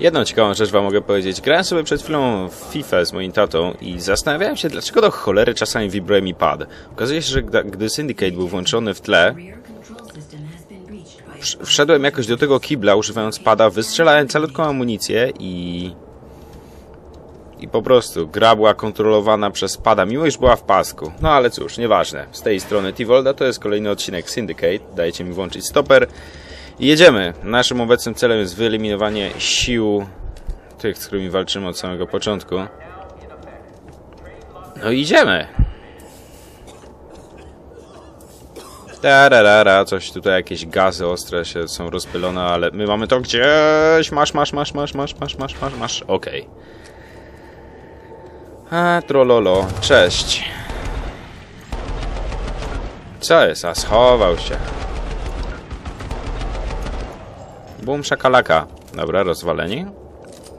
Jedną ciekawą rzecz wam mogę powiedzieć. Grałem sobie przed chwilą w FIFA z moim tatą i zastanawiałem się, dlaczego do cholery czasami wibruje mi pad. Okazuje się, że gdy Syndicate był włączony w tle, Wszedłem jakoś do tego kibla używając pada, wystrzelałem calutką amunicję i... I po prostu gra była kontrolowana przez pada, mimo iż była w pasku. No ale cóż, nieważne. Z tej strony Tivolda to jest kolejny odcinek Syndicate. Dajcie mi włączyć stoper. Jedziemy. Naszym obecnym celem jest wyeliminowanie sił tych, z którymi walczymy od samego początku. No idziemy. Tararara, coś tutaj, jakieś gazy ostre się są rozpylone, ale my mamy to gdzieś. Masz, masz, masz, masz, masz, masz, masz, masz, masz. Okej. A, trololo. Cześć. Co jest? A, schował się. Boom, szakalaka. Dobra, rozwaleni.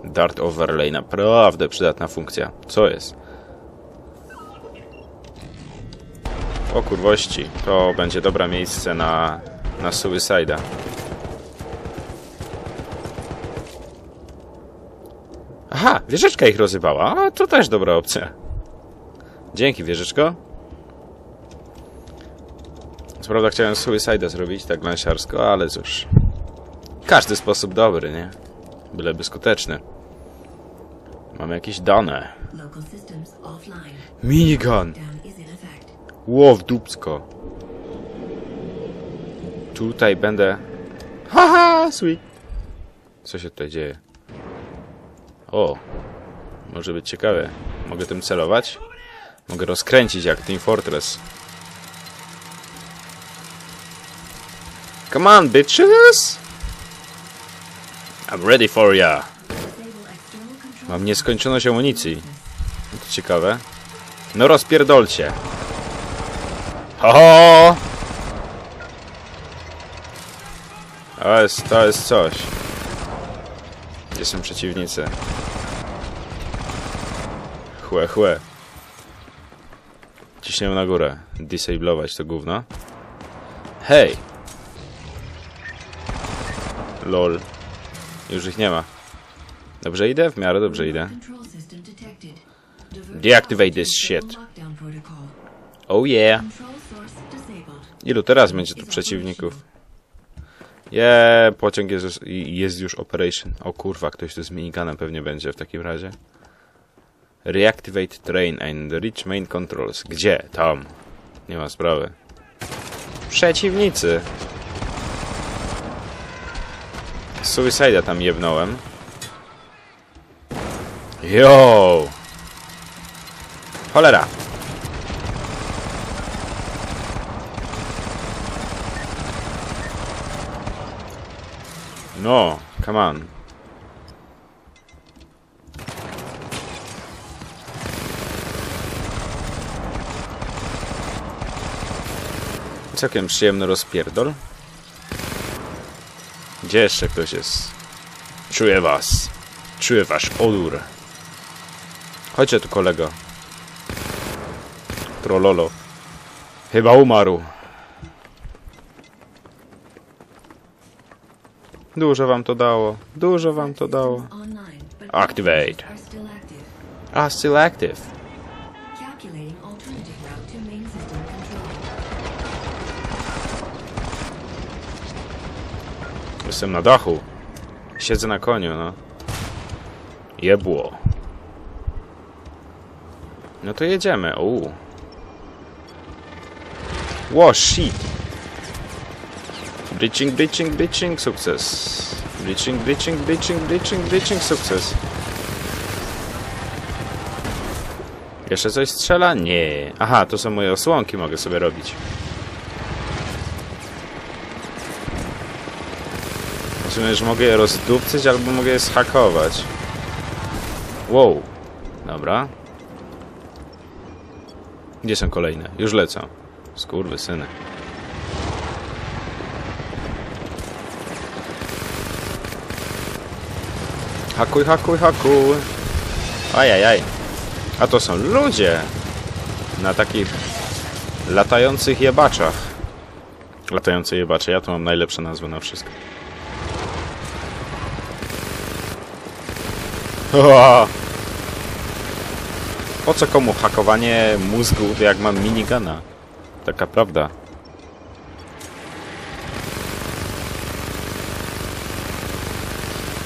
Dart overlay, naprawdę przydatna funkcja. Co jest? O kurwości, to będzie dobre miejsce na, na Suicide'a. Aha, wieżyczka ich rozrywała. A, to też dobra opcja. Dzięki, wieżyczko. Co prawda chciałem Suicide'a zrobić, tak lansiarsko, ale cóż. Każdy sposób dobry, nie? Byleby skuteczny. Mamy jakieś dane. Minigun! Ło w dupsko. Tutaj będę... Haha, sweet. Co się tutaj dzieje? O, może być ciekawe. Mogę tym celować? Mogę rozkręcić jak Team Fortress. Come on, bitches! I'm ready for ya. Mam nieskończoność amunicji. To ciekawe. No rozpierdolcie. Ho, ho! To jest, to jest coś. Gdzie są przeciwnicy? Chłe, chłe. Ciśniemy na górę. Disablować to gówno. Hej! Lol. Już ich nie ma. Dobrze idę? W miarę dobrze idę. Deactivate this shit. Oh yeah. Ilu teraz będzie tu przeciwników? Je, pociąg jest, już- jest już operation. O kurwa, ktoś tu z minigunem pewnie będzie w takim razie. Reactivate train and reach main controls. Gdzie? Tam. Nie ma sprawy. Przeciwnicy. Suicide'a tam jebnąłem. Yo! Cholera! No, come on. Całkiem przyjemny rozpierdol. Gdzie jeszcze ktoś jest? Czuję was. Czuję wasz odór. Chodźcie tu, kolego. Trololo. Chyba umarł. Dużo wam to dało. Dużo wam to dało. Activate. are still active. Jestem na dachu. Siedzę na koniu, no. Jebło. No to jedziemy. Uuu. Ło, shit. Breaching, breaching, breaching, sukces. Breaching, breaching, breaching, breaching, breaching, sukces. Jeszcze coś strzela? Nie. Aha, to są moje osłonki, mogę sobie robić. Rozumiem, że mogę je rozdupcyć albo mogę je schakować. Wow. Dobra. Gdzie są kolejne? Już lecą. Skurwy syny. Hakuj, hakuj, hakuj. Ajajaj. A to są ludzie. Na takich latających jebaczach. Latające jebacze. Ja tu mam najlepsze nazwy na wszystko. Po co komu hakowanie mózgu, jak mam minigana? Taka prawda.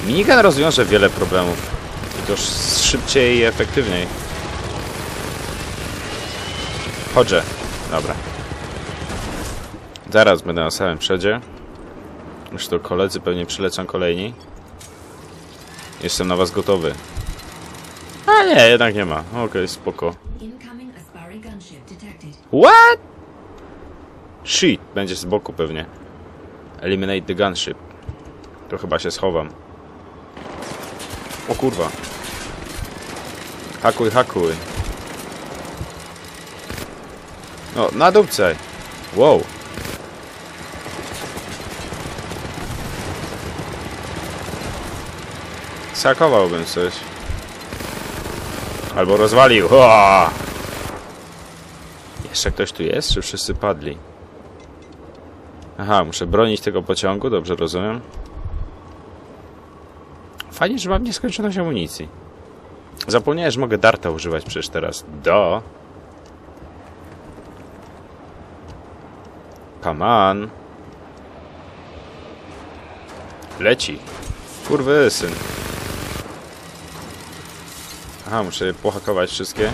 Minigun rozwiąże wiele problemów. I to szybciej i efektywniej. Chodzę. Dobra. Zaraz będę na samym przodzie. Już to koledzy pewnie przylecą kolejni. Jestem na was gotowy. A nie, jednak nie ma. Okej, spoko. Gunship detected. What? Shit, będzie z boku pewnie. Eliminate the gunship. To chyba się schowam. O kurwa. Hakuj, hakuj. No, nadupcaj. Wow. Sakowałbym coś. Albo rozwalił. Hoa! Jeszcze ktoś tu jest, czy wszyscy padli? Aha, muszę bronić tego pociągu, dobrze rozumiem. Fajnie, że mam nieskończoność amunicji. Zapomniałem, że mogę darta używać przecież teraz. Do. Come on. Leci. Kurwy syn. Aha, muszę pohakować wszystkie.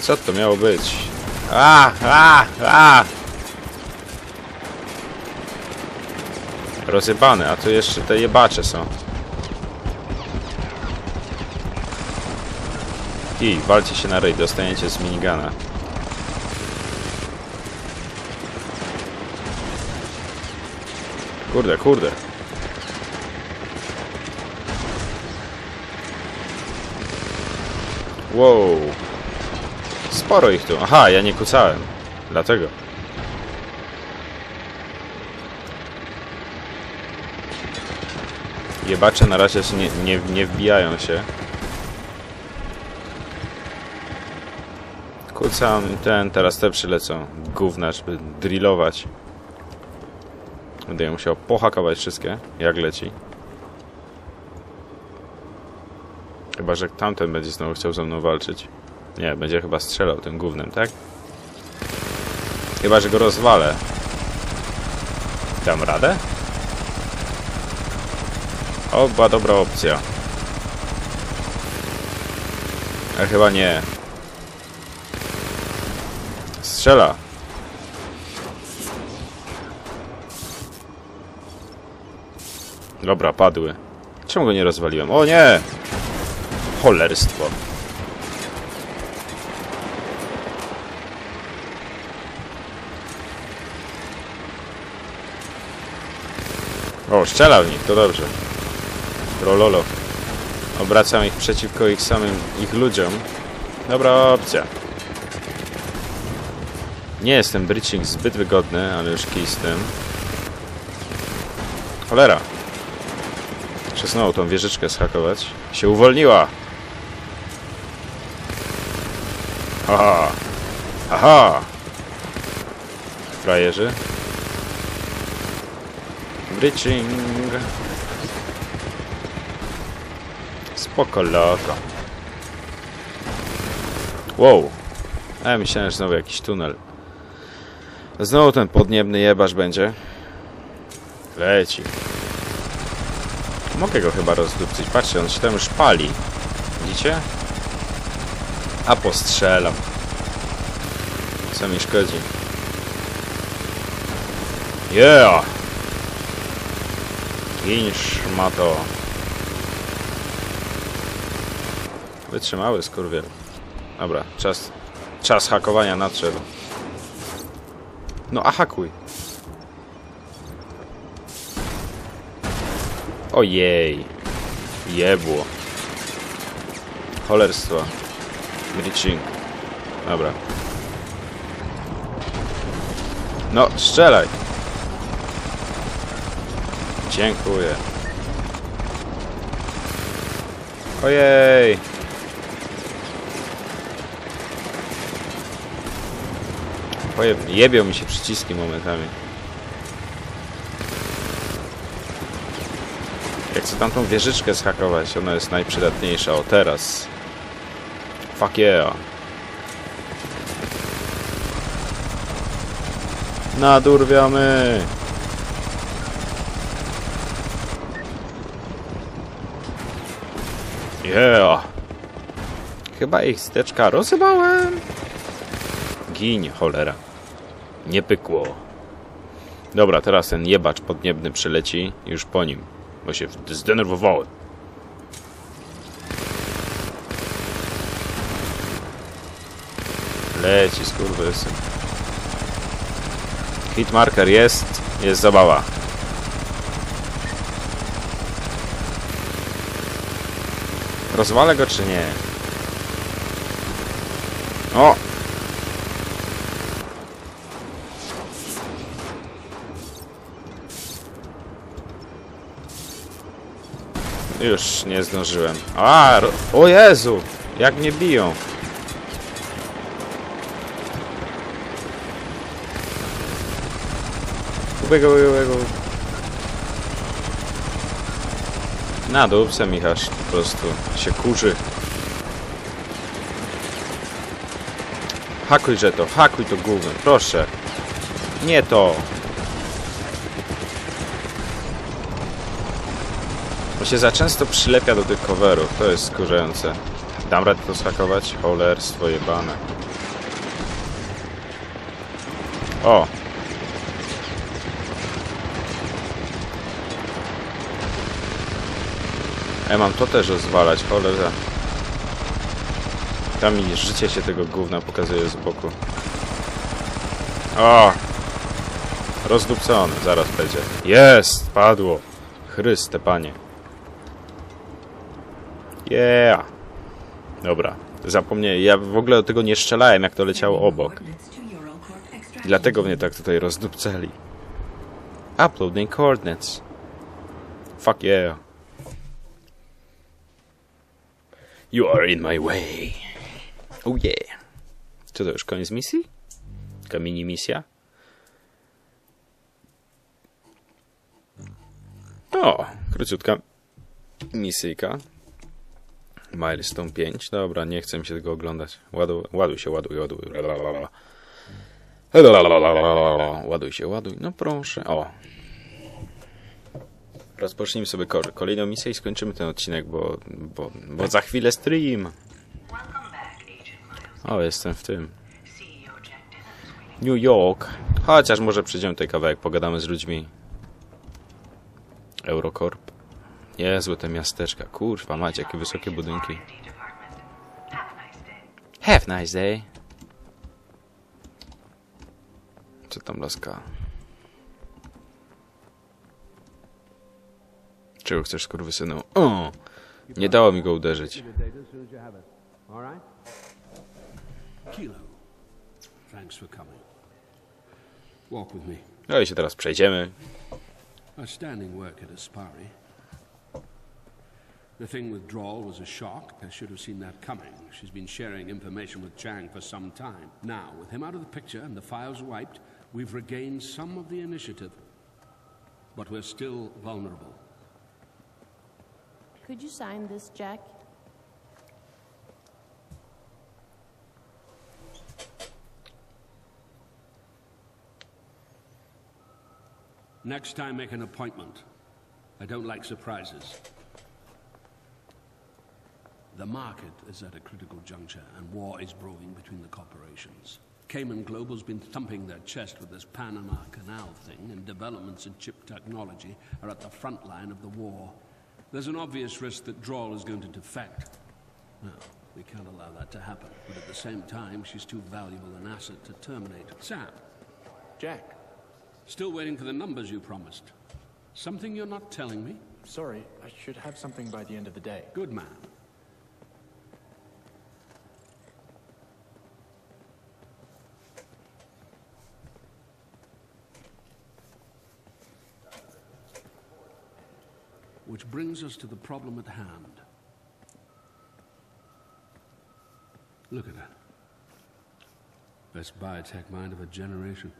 Co to miało być? A, a, a! Rozjebane, a tu jeszcze te jebacze są. I walcie się na ryj, dostaniecie z minigana. Kurde, kurde. Wow. Sporo ich tu. Aha, ja nie kucałem. Dlatego. Jebacze na razie nie, nie, nie wbijają się. Kucam ten, teraz te przylecą. Gówna, żeby drillować. Będę musiał pohakować wszystkie, jak leci. Chyba, że tamten będzie znowu chciał ze mną walczyć. Nie, będzie chyba strzelał tym gównem, tak? Chyba, że go rozwalę. Dam radę? O, była dobra opcja. Ale chyba nie. Strzela. Dobra, padły. Czemu go nie rozwaliłem? O nie! Cholerstwo. O, strzela w nich, to dobrze. Rololo. Obracam ich przeciwko ich samym, ich ludziom. Dobra opcja. Nie jestem breaching zbyt wygodny, ale już kij z tym. Cholera. Znowu tą wieżyczkę schakować. Się uwolniła. Aha. Aha. Frajerzy. Breaching. Spoko loko. Wow. A ja myślałem, że znowu jakiś tunel. Znowu ten podniebny jebasz będzie. Leci. Mogę go chyba rozdupcyć. Patrzcie, on się tam już pali. Widzicie? A postrzelam. Co mi szkodzi? Yeah! Gin szmato. Wytrzymały skurwiel. Dobra, czas, czas hakowania nadszedł. No a hakuj. Ojej. Jebło. Cholerstwo. Breaching. Dobra. No, strzelaj. Dziękuję. Ojej. Oje, jebią mi się przyciski momentami. Jak chcę tamtą wieżyczkę zhakować, ona jest najprzydatniejsza. O, teraz. Fuck yeah. Nadurwiamy. Yeah. Chyba ich steczka rozsypałem. Giń, cholera. Nie pykło. Dobra, teraz ten jebacz podniebny przyleci już po nim, bo się zdenerwowałem. Leci, skurwysyn. Hitmarker jest, jest zabawa. Rozwalę go czy nie? O! Już nie zdążyłem. A, o Jezu! Jak mnie biją. Ubiegał, ubiegał. Na se Michasz po prostu się kurzy. Hakuj, że to, hakuj to gówno, proszę. Nie to. Bo się za często przylepia do tych coverów, to jest skurzające. Dam radę to schakować? Cholerstwo jebane. O! Ja mam to też rozwalać, cholera. Tam mi życie się tego gówna pokazuje z boku. O! Rozdupcony, zaraz będzie. Jest! Padło! Chryste, panie. Yeah! Dobra, zapomniałem. Ja w ogóle tego nie strzelałem, jak to leciało obok. Dlatego mnie tak tutaj rozdupceli. Uploading coordinates. Fuck yeah. You are in my way. Oh yeah. Co to już koniec misji? Taka mini misja? O, króciutka misyjka. Milestone 5. Dobra, nie chcę mi się tego oglądać. Ładuj, ładuj się, ładuj, ładuj. Ładuj się, ładuj. No proszę. O. Rozpocznijmy sobie ko- kolejną misję i skończymy ten odcinek, bo, bo, bo za chwilę stream. O, jestem w tym. New York. Chociaż może przejdziemy tutaj kawałek, pogadamy z ludźmi. Eurocorp. Niezłe te miasteczka. Kurwa, macie jakie wysokie budynki. Have nice day. Co tam laska? Czego chcesz, skurwysynu? O! Nie dało mi go uderzyć. the data as soon as you have it. All right? Kilo, thanks for coming. Walk with me. No i się teraz przejdziemy. Outstanding work at Aspari. The thing with Drawl was a shock. I should have seen that coming. She's been sharing information with Chang for some time. Now, with him out of the picture and the files wiped, we've regained some of the initiative. But we're still vulnerable. Could you sign this, Jack? Next time, make an appointment. I don't like surprises. The market is at a critical juncture, and war is brewing between the corporations. Cayman Global's been thumping their chest with this Panama Canal thing, and developments in chip technology are at the front line of the war. There's an obvious risk that Drawl is going to defect. No, we can't allow that to happen, but at the same time, she's too valuable an asset to terminate. Sam, Jack, Still waiting for the numbers you promised. Something you're not telling me? sorry, I should have something by the end of the day. Good man. Which brings us to the problem at hand. Look at that. Best biotech mind of a generation.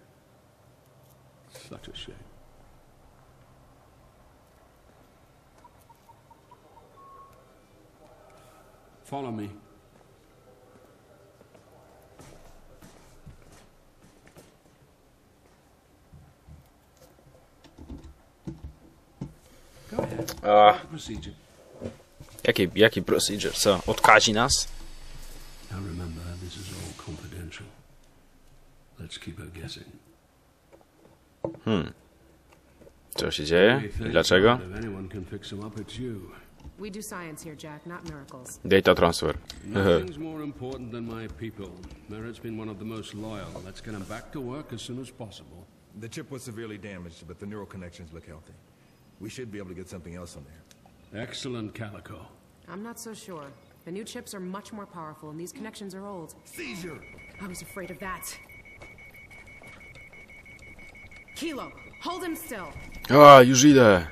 Such a shame. Follow me. A, jaki, jaki procedure? Co? Odkazi nas? Now remember, this is all confidential. Let's keep her guessing. Co się dzieje? I dlaczego? We do science here, Jack, not miracles. Data transfer. Nothing's more important than my people. Merritt's been one of the most loyal. Let's get him back to work as soon as possible. The chip was severely damaged, but the neural connections look healthy. We should be able to get something else on there. Excellent, Calico. I'm not so sure. The new chips are much more powerful, and these connections are old. Seizure! I was afraid of that. Kilo, hold him still. A, już idę.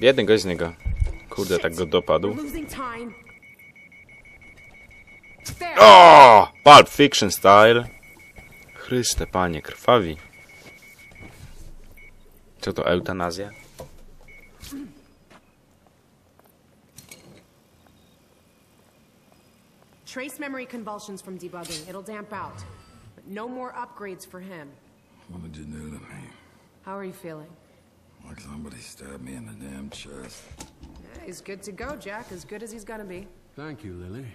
Biedny gość z niego. Kurde, tak go dopadł. We're losing time. There. Ah, o! Pulp Fiction style. Chryste, panie, krwawi. Co to, eutanazja? Trace memory convulsions from debugging. It'll damp out. But no more upgrades for him. What did you do to me? How are you feeling? Like somebody stabbed me in the damn chest. Yeah, he's good to go, Jack. As good as he's gonna be. Thank you, Lily.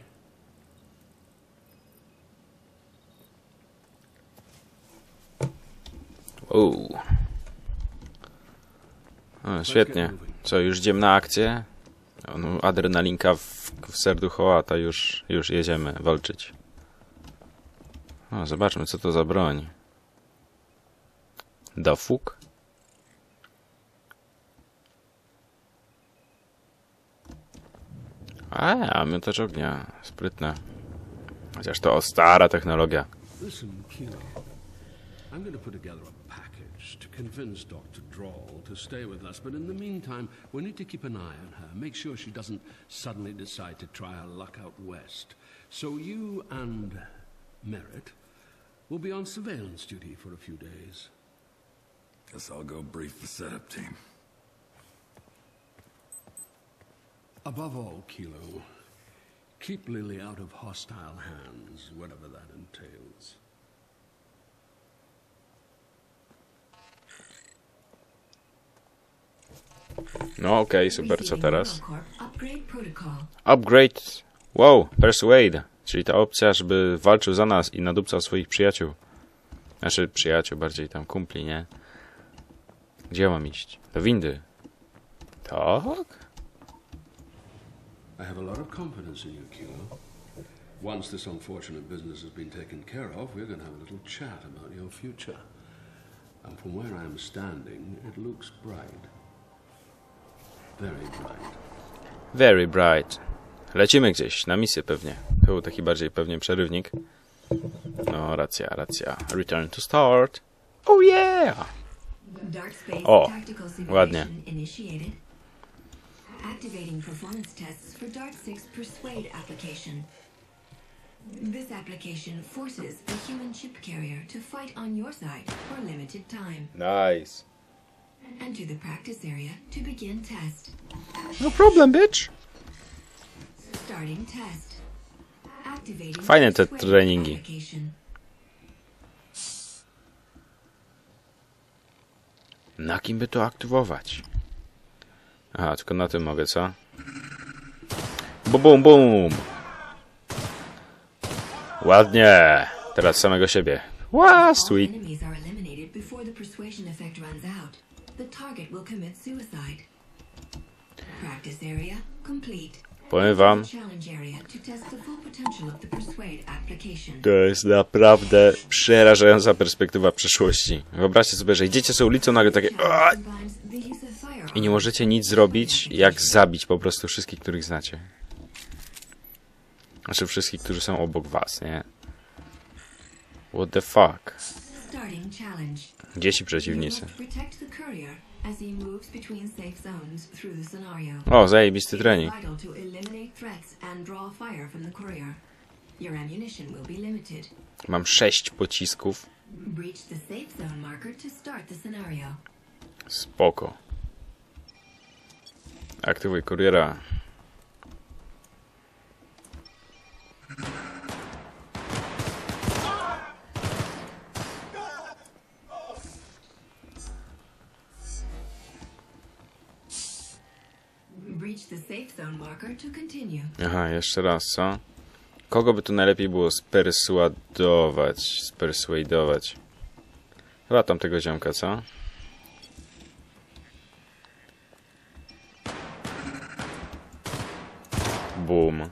Uuu. O, świetnie. Co, już idziemy na akcję? O, no, adrenalinka w, w serduchołata, już, już jedziemy walczyć. O, zobaczmy, co to za broń. Dofuk? A, miotacz ognia. Sprytne. Chociaż to stara technologia. Listen, Kilo. I'm to put together a to convince Dr. Droll to stay with us, but in the meantime, we need to keep an eye on her, make sure she doesn't suddenly decide to try her luck out west. So you and Merritt will be on surveillance duty for a few days. Guess I'll go brief the setup team. Above all, Kilo, keep Lily out of hostile hands, whatever that entails. No okej, super, co teraz? Upgrade. Wow, Persuade. Czyli ta opcja, żeby walczył za nas i nadupcał swoich przyjaciół. Znaczy przyjaciół, bardziej tam kumpli, nie? Gdzie mam iść? Do windy. Tak? I have a lot of confidence in you, Kilo. Once this unfortunate business has been taken care of, we're going to have a little chat about your future. And from where I'm standing, it looks bright. Very bright. Very bright. Lecimy gdzieś, na misję pewnie. To był taki bardziej pewnie przerywnik. No, racja, racja. Return to start. Oh yeah! Dark Space O, Tactical ładnie. Activating performance tests for Dart 6 Persuade application. This application forces a human chip carrier to fight on your side for limited time. Nice. Enter the practice area to begin test. No problem, bitch. Starting test. Activating Fajne te treningi. Na kim by to aktywować? Aha, tylko na tym mogę, co? Bum, bum, bum! Ładnie! Teraz samego siebie. Wow, All the target will commit suicide. Practice area complete. Powiem wam, to jest naprawdę przerażająca perspektywa przyszłości. Wyobraźcie sobie, że idziecie sobie ulicą, nagle takie i nie możecie nic zrobić, jak zabić po prostu wszystkich, których znacie. Znaczy wszystkich, którzy są obok was, nie? What the fuck? Gdzie przeciwnicy? O, zajebisty trening. vital to eliminate threats and draw Aha, jeszcze raz, co? Kogo by tu najlepiej było spersuadować? Spersuadować. Chyba tamtego ziomka, co? Boom.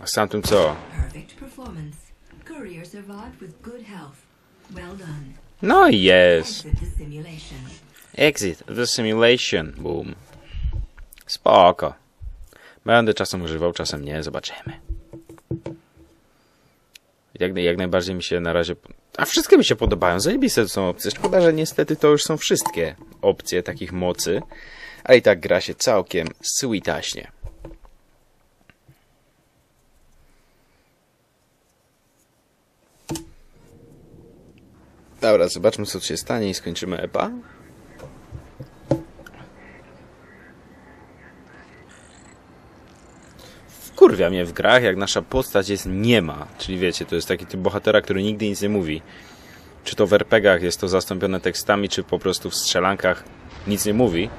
A z tamtym co? Perfect performance. Courier survived with good health. Well done. No i jest. Exit the simulation. Boom. Spoko. Będę czasem używał, czasem nie. Zobaczymy. Jak, jak najbardziej mi się na razie... A wszystkie mi się podobają. Zajebiste to są opcje. Szkoda, że niestety to już są wszystkie opcje takich mocy. Ale i tak gra się całkiem sweetaśnie. Dobra, zobaczmy co się stanie i skończymy EPA. Wkurwia mnie w grach, jak nasza postać jest niema. Czyli wiecie, to jest taki typ bohatera, który nigdy nic nie mówi. Czy to w RPGach jest to zastąpione tekstami, czy po prostu w strzelankach nic nie mówi.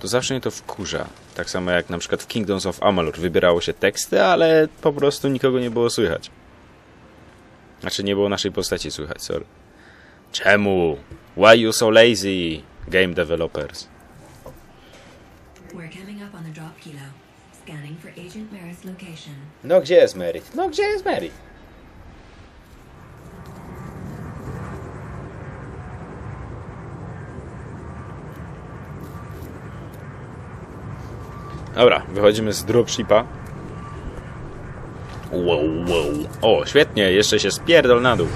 To zawsze mnie to wkurza. Tak samo jak na przykład w Kingdoms of Amalur wybierało się teksty, ale po prostu nikogo nie było słychać. Znaczy nie było naszej postaci słychać, sorry. Czemu? Why you so lazy? Game developers. We're coming up on the drop kilo. Scanning for Agent Maris location. No gdzie jest Merit? No gdzie jest Merit? Dobra, wychodzimy z dropshipa. Wow, wow. O, świetnie, jeszcze się spierdol na dół.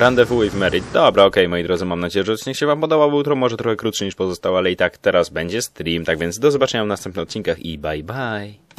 Rendezvous with Merit. Dobra, okej, moi drodzy, mam nadzieję, że odcinek się wam podobał. Był jutro może trochę krótszy niż pozostał, ale i tak teraz będzie stream. Tak więc do zobaczenia w następnych odcinkach i bye bye.